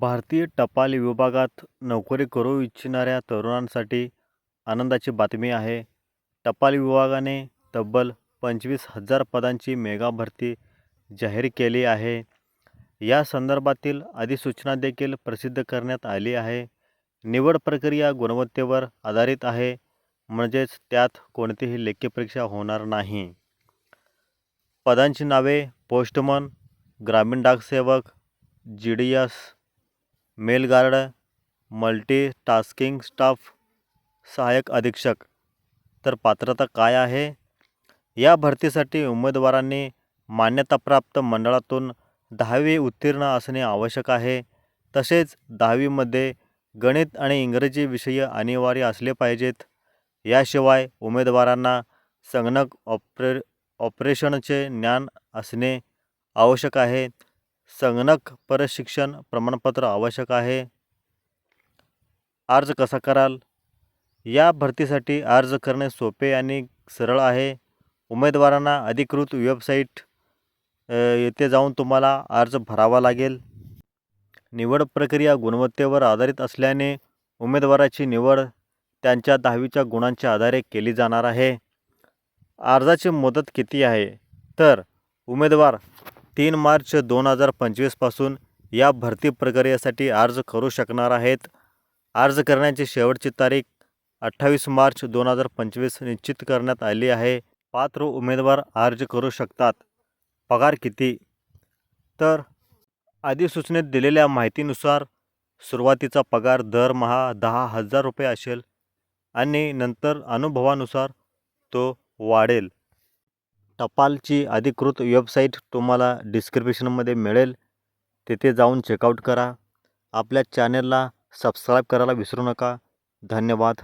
भारतीय टपाल विभागात नोकरी करू इच्छिणाऱ्या तरुणांसाठी आनंदाची बातमी आहे. टपाल विभागाने तब्बल पंचवीस हजार पदांची मेगा भरती जाहीर केली आहे. या संदर्भातील अधिसूचना देखील प्रसिद्ध करण्यात आली आहे. निवड प्रक्रिया गुणवत्तेवर आधारित आहे म्हणजेच त्यात कोणतीही लेखी परीक्षा होणार नाही. पदांची नावे पोस्टमन ग्रामीण डाकसेवक G D S mail guard multi tasking staff सहाय्यक अधीक्षक. तर पात्रता काय आहे? या भरतीसाठी उमेदवारांनी मान्यताप्राप्त मंडळातून दहावी उत्तीर्ण असणे आवश्यक आहे. तसेच दहावीमध्ये गणित आणि इंग्रजी विषय अनिवार्य असले पाहिजेत. याशिवाय उमेदवारांना संगणक ऑपरे ऑपरेशनचे ज्ञान असणे आवश्यक आहे. संगणक प्रशिक्षण प्रमाणपत्र आवश्यक आहे. अर्ज कसा कराल? या भरतीसाठी अर्ज करणे सोपे आणि सरळ आहे. उमेदवारांना अधिकृत वेबसाईट येथे जाऊन तुम्हाला अर्ज भरावा लागेल. निवड प्रक्रिया गुणवत्तेवर आधारित असल्याने उमेदवाराची निवड त्यांच्या दहावीच्या गुणांच्या आधारे केली जाणार आहे. अर्जाची मुदत किती आहे? तर उमेदवार तीन मार्च दोन हजार पंचवीसपासून या भरती प्रक्रियेसाठी अर्ज करू शकणार आहेत. अर्ज करण्याची शेवटची तारीख अठ्ठावीस मार्च दोन हजार पंचवीस निश्चित करण्यात आली आहे. पात्र उमेदवार अर्ज करू शकतात. पगार किती? तर अधिसूचनेत दिलेल्या माहितीनुसार सुरुवातीचा पगार दरमहा दहा हजार रुपये असेल आणि नंतर अनुभवानुसार तो वाढेल. टपालची अधिकृत वेबसाईट तुम्हाला डिस्क्रिप्शनमध्ये मिळेल. तिथे जाऊन चेकआउट करा. आपल्या चॅनलला सबस्क्राईब करायला विसरू नका. धन्यवाद.